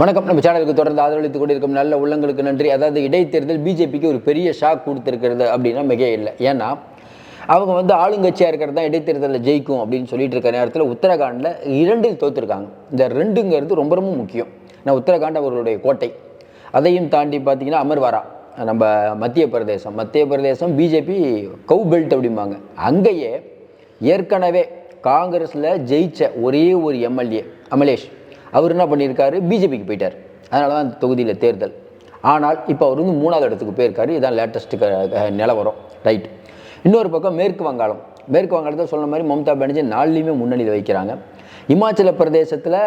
வணக்கம். நம்ம சேனலுக்கு தொடர்ந்து ஆதரவளித்துக் கொண்டிருக்கும் நல்ல உள்ளங்களுக்கு நன்றி. அதாவது இடைத்தேர்தல் பிஜேபிக்கு ஒரு பெரிய ஷாக் கொடுத்துருக்கிறது அப்படின்னா மிக இல்லை. ஏன்னா அவங்க வந்து ஆளுங்கட்சியாக இருக்கிறது தான் இடைத்தேர்தலில் ஜெயிக்கும் அப்படின்னு சொல்லிட்டு இருக்க நேரத்தில் உத்தரகாண்டில் இரண்டில் தோத்துருக்காங்க. இந்த ரெண்டுங்கிறது ரொம்ப ரொம்ப முக்கியம். நான் உத்தரகாண்ட் அவர்களுடைய கோட்டை. அதையும் தாண்டி பார்த்தீங்கன்னா அமர்வாரா. நம்ம மத்திய பிரதேசம். மத்திய பிரதேசம் பிஜேபி கவு பெல்ட் அப்படிம்பாங்க. அங்கேயே ஏற்கனவே காங்கிரஸில் ஜெயித்த ஒரே ஒரு எம்எல்ஏ அமலேஷ். அவர் என்ன பண்ணியிருக்காரு? பிஜேபிக்கு போயிட்டார். அதனால தான் அந்த தொகுதியில் தேர்தல். ஆனால் இப்போ அவர் வந்து மூணாவது இடத்துக்கு போயிருக்காரு. இதான் லேட்டஸ்ட்டு நிலவரம். ரைட் இன்னொரு பக்கம் மேற்கு வங்காளம். மேற்கு வங்காளத்தை சொன்ன மாதிரி மம்தா பானர்ஜி நாலுலேயுமே முன்னணியில் வைக்கிறாங்க. இமாச்சல பிரதேசத்தில்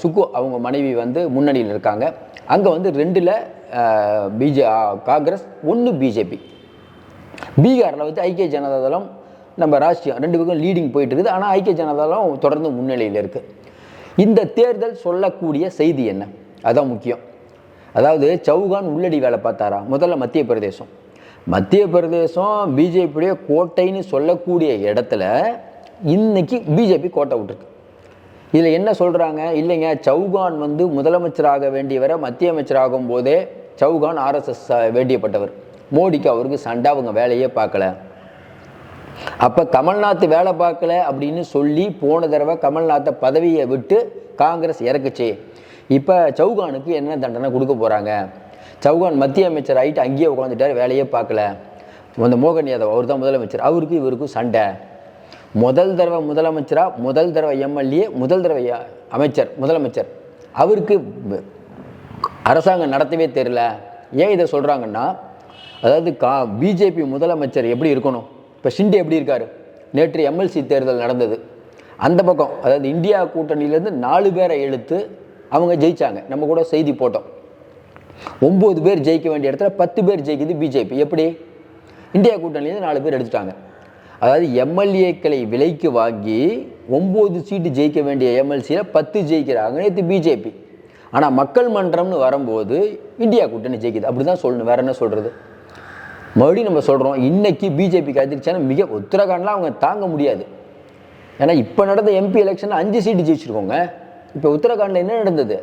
சுக்கு அவங்க மனைவி வந்து முன்னணியில் இருக்காங்க. அங்கே வந்து ரெண்டில் பிஜே காங்கிரஸ் ஒன்று பிஜேபி பீகாரில் வந்து ஐக்கிய ஜனதா தளம் நம்ம ராஷ்டிரியம் ரெண்டு பக்கம் லீடிங் போயிட்டு இருக்குது. ஆனால் ஐக்கிய ஜனதாதளம் தொடர்ந்து முன்னிலையில் இருக்குது இந்த தேர்தல் சொல்லக்கூடிய செய்தி என்ன? அதான் முக்கியம். அதாவது சவுகான் உள்ளடி வேலை பார்த்தாரா? முதல்ல மத்திய பிரதேசம். மத்திய பிரதேசம் பிஜேபியுடைய கோட்டைன்னு சொல்லக்கூடிய இடத்துல இன்னைக்கு பிஜேபி கோட்டை விட்டுருக்கு. இதில் என்ன சொல்கிறாங்க இல்லைங்க சவுகான் வந்து முதலமைச்சராக வேண்டியவரை மத்திய அமைச்சராகும் போதே சௌகான் ஆர்எஸ்எஸ் வேண்டியப்பட்டவர். மோடிக்கு அவருக்கு சண்டை அவங்க வேலையே பார்க்கல. அப்போ கமல்நாத் வேலை பார்க்கல அப்படின்னு சொல்லி போன தடவை கமல்நாத்தை பதவியை விட்டு காங்கிரஸ் இறக்குச்சு. இப்போ சௌகானுக்கு என்ன தண்டனை கொடுக்க போகிறாங்க சௌகான் மத்திய அமைச்சர் ஆகிட்டு அங்கேயே உட்காந்துட்டார் வேலையே பார்க்கல. அந்த மோகன் யாதவ் அவர் தான் முதலமைச்சர். அவருக்கு இவருக்கும் சண்டை. முதல் தடவை முதலமைச்சராக முதல் தடவை எம்எல்ஏ முதல் தடவை அமைச்சர் முதலமைச்சர். அவருக்கு அரசாங்கம் நடத்தவே தெரில ஏன் இதை சொல்கிறாங்கன்னா அதாவது கா பிஜேபி முதலமைச்சர் எப்படி இருக்கணும்? இப்போ ஷிண்டே எப்படி இருக்கார்? நேற்று எம்எல்சி தேர்தல் நடந்தது. அந்த பக்கம் அதாவது இந்தியா கூட்டணியிலேருந்து நாலு பேரை எழுத்து அவங்க ஜெயித்தாங்க நம்ம கூட செய்தி போட்டோம். ஒம்பது பேர் ஜெயிக்க வேண்டிய இடத்துல பத்து பேர் ஜெயிக்குது பிஜேபி எப்படி? இந்தியா கூட்டணியிலேருந்து நாலு பேர் எடுத்துட்டாங்க. அதாவது எம்எல்ஏக்களை விலைக்கு வாங்கி ஒம்பது சீட்டு ஜெயிக்க வேண்டிய எம்எல்சியில் பத்து ஜெயிக்கிறாங்க நேற்று பிஜேபி ஆனால் மக்கள் மன்றம்னு வரும்போது இந்தியா கூட்டணி ஜெயிக்குது. அப்படி தான் சொல்லணும். வேற என்ன சொல்கிறது மறுபடியும் நம்ம சொல்கிறோம் இன்னைக்கு பிஜேபி கதிர்ச்சியான மிக உத்தரகாண்ட்லாம் அவங்க தாங்க முடியாது. ஏன்னா இப்போ நடந்த எம்பி எலெக்ஷனில் அஞ்சு சீட்டு ஜெயிச்சிருக்கோங்க. இப்போ உத்தரகாண்டில் என்ன நடந்தது?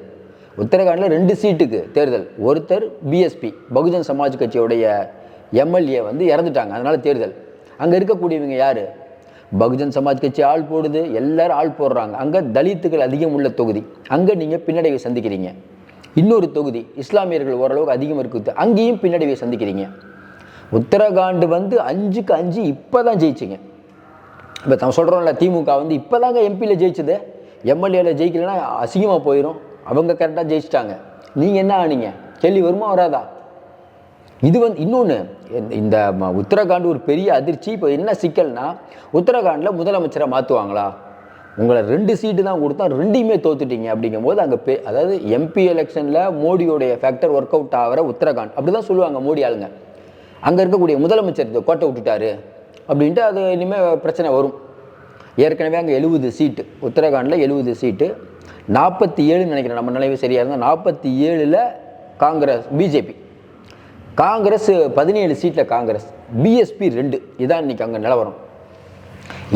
உத்தரகாண்டில் ரெண்டு சீட்டுக்கு தேர்தல். ஒருத்தர் பிஎஸ்பி பகுஜன் சமாஜ் கட்சியோடைய எம்எல்ஏ வந்து இறந்துட்டாங்க அதனால் தேர்தல். அங்கே இருக்கக்கூடியவங்க யார்? பகுஜன் சமாஜ் கட்சி ஆள் போடுது எல்லாரும் ஆள் போடுறாங்க. அங்கே தலித்துகள் அதிகம் உள்ள தொகுதி. அங்கே நீங்கள் பின்னடைவை சந்திக்கிறீங்க. இன்னொரு தொகுதி இஸ்லாமியர்கள் ஓரளவுக்கு அதிகம் இருக்குது. அங்கேயும் பின்னடைவை சந்திக்கிறீங்க. உத்தரகாண்டு வந்து அஞ்சுக்கு அஞ்சு இப்போ தான் ஜெயிச்சிங்க. இப்போ நம்ம சொல்கிறோம்ல திமுக வந்து இப்போ தாங்க எம்பியில் ஜெயிச்சது. எம்எல்ஏவில் ஜெயிக்கலைன்னா அசிங்கமாக போயிடும் அவங்க கரெக்டாக ஜெயிச்சிட்டாங்க. நீங்கள் என்ன ஆனீங்க? கேள்வி வருமா வராதா? இது வந்து இன்னொன்று இந்த ம- உத்தரகாண்ட் ஒரு பெரிய அதிர்ச்சி. இப்போ என்ன சிக்கல்னா உத்தரகாண்டில் முதலமைச்சரை மாற்றுவாங்களா உங்களை ரெண்டு சீட்டு தான் கொடுத்தா ரெண்டையுமே தோத்துட்டீங்க அப்படிங்கும்போது அங்கே பே அதாவது எம்பி எலெக்ஷனில் மோடியோடைய ஃபேக்டர் ஒர்க் அவுட் ஆகிற உத்தரகாண்ட். அப்படி தான் சொல்லுவாங்க மோடி ஆளுங்க. அங்கே இருக்கக்கூடிய முதலமைச்சர் இந்த கோட்டை விட்டுட்டாரு அப்படின்ட்டு அது இனிமேல் பிரச்சனை வரும். ஏற்கனவே அங்கே எழுபது சீட்டு உத்தரகாண்டில் எழுபது சீட்டு நாற்பத்தி ஏழுன்னு நினைக்கிறேன் நம்ம நினைவு சரியாக இருந்தால் நாற்பத்தி ஏழில் காங்கிரஸ் பிஜேபி. காங்கிரஸ் பதினேழு சீட்டில் காங்கிரஸ் பிஎஸ்பி ரெண்டு. இதான் இன்றைக்கி அங்கே நிலவரம்.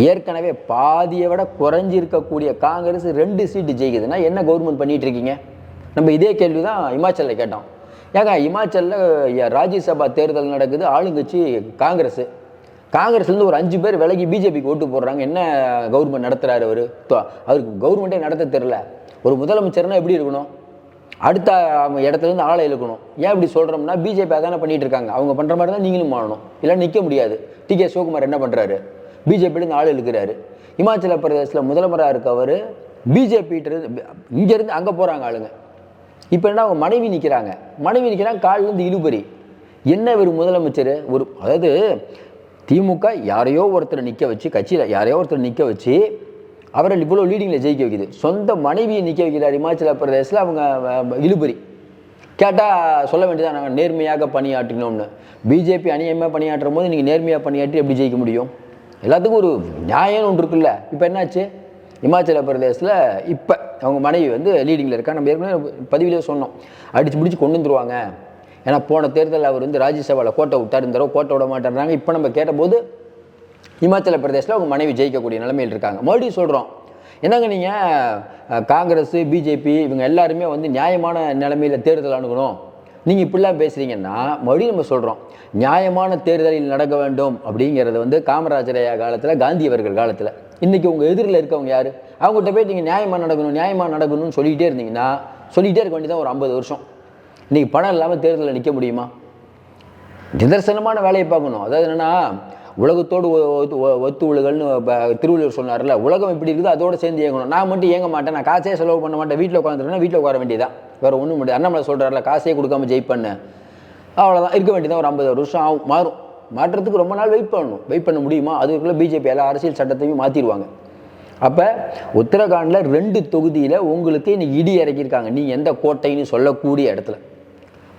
ஏற்கனவே பாதியை விட குறைஞ்சி இருக்கக்கூடிய காங்கிரஸ் ரெண்டு சீட்டு ஜெயிக்குதுன்னா என்ன கவர்மெண்ட் பண்ணிட்டு இருக்கீங்க? நம்ம இதே கேள்வி தான் இமாச்சலில் கேட்டோம். ஏங்க இமாச்சலில் ராஜ்யசபா தேர்தல் நடக்குது ஆளுங்கட்சி காங்கிரஸ். காங்கிரஸ்லேருந்து ஒரு அஞ்சு பேர் விலகி பிஜேபிக்கு ஓட்டு போடுறாங்க. என்ன கவர்மெண்ட் நடத்துகிறாரு அவர்? அவருக்கு கவர்மெண்ட்டே நடத்த தெரில ஒரு முதலமைச்சர்னா எப்படி இருக்கணும்? அடுத்த அவங்க இடத்துலேருந்து ஆளை இழுக்கணும். ஏன் இப்படி சொல்கிறோம்னா பிஜேபி அதானே பண்ணிகிட்டு இருக்காங்க. அவங்க பண்ணுற மாதிரி தான் நீங்களும் மாறணும். இல்லை நிற்க முடியாது. டி கே சிவகுமார் என்ன பண்ணுறாரு பிஜேபியிலேருந்து ஆள் இழுக்கிறாரு. இமாச்சல பிரதேசத்தில் முதல்வராக இருக்கவர் பிஜேபிட்டு இங்கேருந்து அங்கே போகிறாங்க ஆளுங்க. இப்போ என்ன அவங்க மனைவி நிற்கிறாங்க மனைவி நிற்கிறாங்க காலிலேருந்து இழுபறி. என்ன ஒரு முதலமைச்சர்? ஒரு அதாவது திமுக யாரையோ ஒருத்தரை நிற்க வச்சு கட்சியில் யாரையோ ஒருத்தர் நிற்க வச்சு அவரை இவ்வளோ லீடிங்கில் ஜெயிக்க வைக்குது. சொந்த மனைவியை நிற்க வைக்கிறார் இமாச்சல பிரதேசத்தில் அவங்க இழுபறி. கேட்டால் சொல்ல வேண்டியதான் நாங்கள் நேர்மையாக பணியாற்றினோம்னு. பிஜேபி அநியாயமாக பணியாற்றும் போது நீங்கள் நேர்மையாக பணியாற்றி எப்படி ஜெயிக்க முடியும்? எல்லாத்துக்கும் ஒரு நியாயம்னு ஒன்று இருக்குல்ல. இப்போ என்னாச்சு? இமாச்சல பிரதேசத்தில் இப்போ அவங்க மனைவி வந்து லீடிங்கில் இருக்கா நம்ம ஏற்கனவே பதிவிலே சொன்னோம். அடிச்சு பிடிச்சி கொண்டு வந்துருவாங்க. ஏன்னா போன தேர்தலில் அவர் வந்து ராஜ்யசபாவில் கோட்டை விட்டார். இந்த தடவை கோட்டை விட மாட்டேறாங்க இப்போ நம்ம கேட்டபோது இமாச்சல பிரதேசத்தில் அவங்க மனைவி ஜெயிக்கக்கூடிய நிலைமையில் இருக்காங்க. மறுபடியும் சொல்கிறோம் என்னங்க நீங்கள் காங்கிரஸ் பிஜேபி இவங்க எல்லாருமே வந்து நியாயமான நிலைமையில் தேர்தல் அணுகணும். நீங்கள் இப்படிலாம் பேசுகிறீங்கன்னா மறுபடியும் நம்ம சொல்கிறோம் நியாயமான தேர்தலில் நடக்க வேண்டும் அப்படிங்கிறது வந்து காமராஜரையா காலத்தில் காந்தி அவர்கள் காலத்தில். இன்றைக்கி உங்கள் எதிரில் இருக்கவங்க யார்? அவங்ககிட்ட போய் நீங்கள் நியாயமாக நடக்கணும் நியாயமாக நடக்கணும்னு சொல்லிகிட்டே இருந்தீங்கன்னா சொல்லிகிட்டே இருக்க வேண்டியதான் ஒரு ஐம்பது வருஷம். இன்றைக்கி பணம் இல்லாமல் தேர்தலில் நிற்க முடியுமா? நிதர்சனமான வேலையை பார்க்கணும். அதாவது என்னென்னா உலகத்தோடு ஒ- ஒத்து- ஒ- ஒத்து உலகல்னு திருவள்ளுவர் சொன்னார்ல உலகம் எப்படி இருக்குது அதோடு சேர்ந்து இயங்கணும். நான் மட்டும் இயங்க மாட்டேன் நான் காசே செலவு பண்ண மாட்டேன் வீட்டில் உட்காந்துருக்கேன்னா வீட்டில் உட்கார வேண்டியதான் வேறு ஒன்றும் முடியாது. அண்ணாமலை சொல்கிறார்ல காசே கொடுக்காம ஜெயிப்பண்ணு அவ்வளோதான் இருக்க வேண்டியதான் ஒரு ஐம்பது வருஷம் ஆகும் மாறும். மாற்றத்துக்கு ரொம்ப நாள் வெயிட் பண்ணணும். வெயிட் பண்ண முடியுமா? அதுக்குள்ளே பிஜேபி எல்லா அரசியல் சட்டத்தையும் மாற்றிடுவாங்க அப்போ உத்தரகாண்டில் ரெண்டு தொகுதியில் உங்களுக்கு இன்னைக்கு இடி இறக்கியிருக்காங்க. நீங்கள் எந்த கோட்டைன்னு சொல்லக்கூடிய இடத்துல.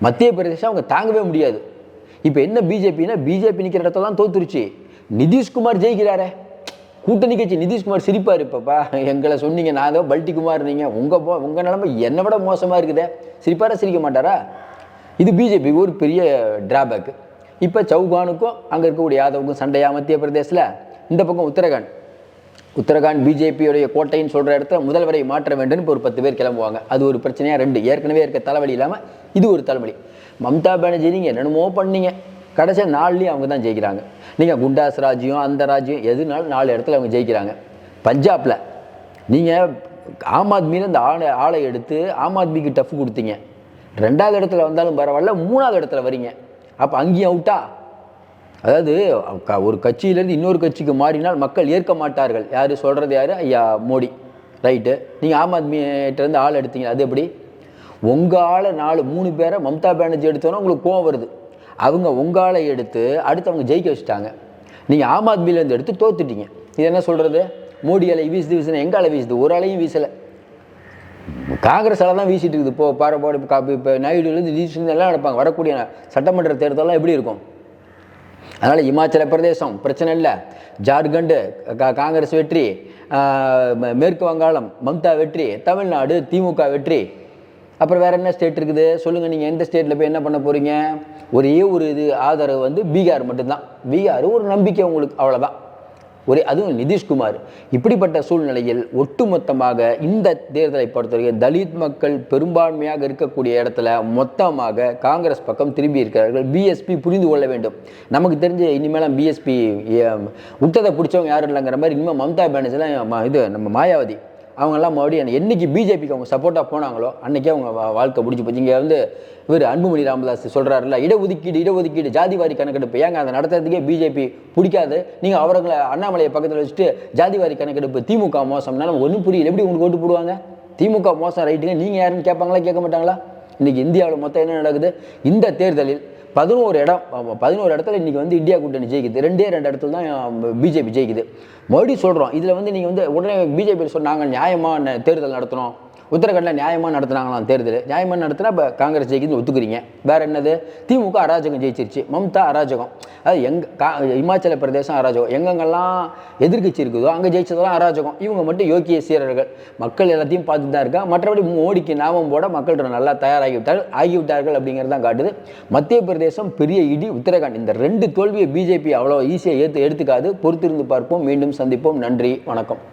மத்திய பிரதேசம் அவங்க தாங்கவே முடியாது. இப்போ என்ன பிஜேபின்னா பிஜேபி நிற்கிற இடத்துல தான் தோத்துருச்சு. நிதிஷ்குமார் ஜெயிக்கிறாரே. கூட்டணி கட்சி நிதிஷ்குமார் சிரிப்பார். இப்பப்பா எங்களை சொன்னீங்க நான் தான் பல்டிகுமார் நீங்கள் உங்கள் போ உங்கள் நிலமை என்னை விட மோசமாக இருக்குதே. சிரிப்பாரா சிரிக்க மாட்டாரா? இது பிஜேபி ஒரு பெரிய டிராபேக்கு இப்போ சௌகானுக்கும் அங்கே இருக்கக்கூடிய யாதவுக்கும் சண்டையா மத்திய பிரதேசில் இந்த பக்கம் உத்தரகாண்ட். உத்தரகாண்ட் பிஜேபியுடைய கோட்டைன்னு சொல்கிற இடத்துல முதல்வரை மாற்ற வேண்டும் இப்போ ஒரு பத்து பேர் கிளம்புவாங்க. அது ஒரு பிரச்சனையாக ரெண்டு. ஏற்கனவே இருக்க தலைவலி இல்லாமல் இது ஒரு தலைவலி. மம்தா பானர்ஜி நீங்கள் என்னென்னமோ பண்ணீங்க. கடைசியாக நாலுலேயும் அவங்க தான் ஜெயிக்கிறாங்க. நீங்கள் குண்டாஸ் ராஜ்யம் அந்த ராஜ்யம் எதுனாலும் நாலு இடத்துல அவங்க ஜெயிக்கிறாங்க. பஞ்சாபில் நீங்கள் ஆம் ஆத்மியில் இந்த ஆளை ஆளை எடுத்து ஆம் ஆத்மிக்கு டஃப் கொடுத்தீங்க. ரெண்டாவது இடத்துல வந்தாலும் பரவாயில்ல மூணாவது இடத்துல வரீங்க. அப்போ அங்கேயும் அவுட்டா? அதாவது க- ஒரு கட்சியிலேருந்து இன்னொரு கட்சிக்கு மாறினால் மக்கள் ஏற்க மாட்டார்கள். யார் சொல்கிறது யார்? ஐயா மோடி. ரைட்டு. நீங்கள் ஆம் ஆத்மிகிட்டேருந்து ஆள் எடுத்தீங்க. அது எப்படி? உங்கள் ஆளை நாலு மூணு பேரை மம்தா பானர்ஜி எடுத்தோன்னா உங்களுக்கு கோவம் வருது. அவங்க உங்கள் ஆளை எடுத்து அடுத்து அவங்க ஜெயிக்க வச்சுட்டாங்க. நீங்கள் ஆம் ஆத்மியிலேருந்து எடுத்து தோத்துட்டீங்க. இது என்ன சொல்கிறது மோடி அலை வீசுது வீசுனா எங்கள் அலை வீசுது? ஒரு அலையும் வீசலை. காங்கிரஸ் அலை தான் வீசிட்டு இருக்குது. இப்போ பாரபாடு இப்போ நாயுடுலேருந்து வீசுன்னு எல்லாம் நடப்பாங்க. வரக்கூடிய சட்டமன்ற தேர்தலெல்லாம் எப்படி இருக்கும்? அதனால் இமாச்சல பிரதேசம் பிரச்சனை இல்லை. ஜார்க்கண்டு கா- காங்கிரஸ் வெற்றி. மேற்கு வங்காளம் மம்தா வெற்றி. தமிழ்நாடு திமுக வெற்றி. அப்புறம் வேறு என்ன ஸ்டேட் இருக்குது? சொல்லுங்கள் நீங்கள் எந்த ஸ்டேட்டில் போய் என்ன பண்ண போகிறீங்க ஒரே ஒரு இது ஆதரவு வந்து பீகார் மட்டும்தான். பீகார் ஒரு நம்பிக்கை உங்களுக்கு அவ்வளோதான் ஒரே அதுவும் நிதிஷ்குமார். இப்படிப்பட்ட சூழ்நிலையில் ஒட்டுமொத்தமாக இந்த தேர்தலை பொறுத்தவரைக்கும் தலித் மக்கள் பெரும்பான்மையாக இருக்கக்கூடிய இடத்துல மொத்தமாக காங்கிரஸ் பக்கம் திரும்பி இருக்கிறார்கள் பிஎஸ்பி புரிந்து கொள்ள வேண்டும். நமக்கு தெரிஞ்சு இனிமேலாம் பிஎஸ்பி விட்டதை பிடிச்சவங்க யாரும் இல்லைங்கிற மாதிரி இனிமேல் மம்தா பானர்ஜிலாம் இது நம்ம மாயாவதி. அவங்கெல்லாம் மறுபடியும் என்னைக்கு பிஜேபிக்கு அவங்க சப்போர்ட்டாக போனாங்களோ அன்றைக்கே அவங்க வாழ்க்கை முடிஞ்சு போச்சு. இங்கே வந்து இவர் அன்புமணி ராமதாஸ் சொல்கிறாருல இடஒதுக்கீடு இடஒதுக்கீடு ஜாதிவாரி கணக்கெடுப்பு. ஏங்க அதை நடத்துறதுக்கே பிஜேபி பிடிக்காது. நீங்கள் அவர்களை அண்ணாமலையை பக்கத்தில் வச்சுட்டு ஜாதிவாரி கணக்கெடுப்பு திமுக மோசம்னா நமக்கு ஒன்றும் புரியல. எப்படி உங்களுக்கு ஓட்டு போடுவாங்க? திமுக மோசம் ரைட்டுங்க. நீங்கள் யாருன்னு கேட்பாங்களா கேட்க மாட்டாங்களா? இன்றைக்கி இந்தியாவில் மொத்தம் என்ன நடக்குது? இந்த தேர்தலில் பதினோரு இடம் பதினோரு இடத்துல இன்றைக்கி வந்து இந்தியா கூட்டணி ஜெயிக்குது. ரெண்டே ரெண்டு இடத்துல தான் பிஜேபி ஜெயிக்குது. மறுபடியும் சொல்கிறோம் இதில் வந்து நீங்கள் வந்து உடனே பிஜேபி சொன்னாங்க நியாயமாக தேர்தல் நடத்தணும் உத்தரகாண்டில் நியாயமாக நடத்துனாங்களாம் தேர்தல். நியாயமாக நடத்தினா இப்போ காங்கிரஸ் ஜெயிக்குதுன்னு ஒத்துக்கிறீங்க. வேற என்னது? திமுக அராஜகம் ஜெயிச்சிருச்சு. மம்தா அராஜகம். அது எங்க கா இமாச்சல பிரதேசம் அராஜகம். எங்கெங்கெல்லாம் எதிர்க்கட்சி இருக்குதோ அங்கே ஜெயிச்சதெல்லாம் அராஜகம். இவங்க மட்டும் யோக்கிய சீரர்கள். மக்கள் எல்லாத்தையும் பார்த்துட்டு தான் இருக்கா? மற்றபடி மோடிக்கு நாமம் போட மக்கள் நல்லா தயாராகிவிட்டார்கள் ஆகிவிட்டார்கள் அப்படிங்கிறது தான் காட்டுது. மத்திய பிரதேசம் பெரிய இடி உத்தரகாண்ட். இந்த ரெண்டு தோல்வியை பிஜேபி அவ்வளோ ஈஸியாக ஏற்று எடுத்துக்காது. பொறுத்திருந்து பார்ப்போம். மீண்டும் சந்திப்போம். நன்றி. வணக்கம்.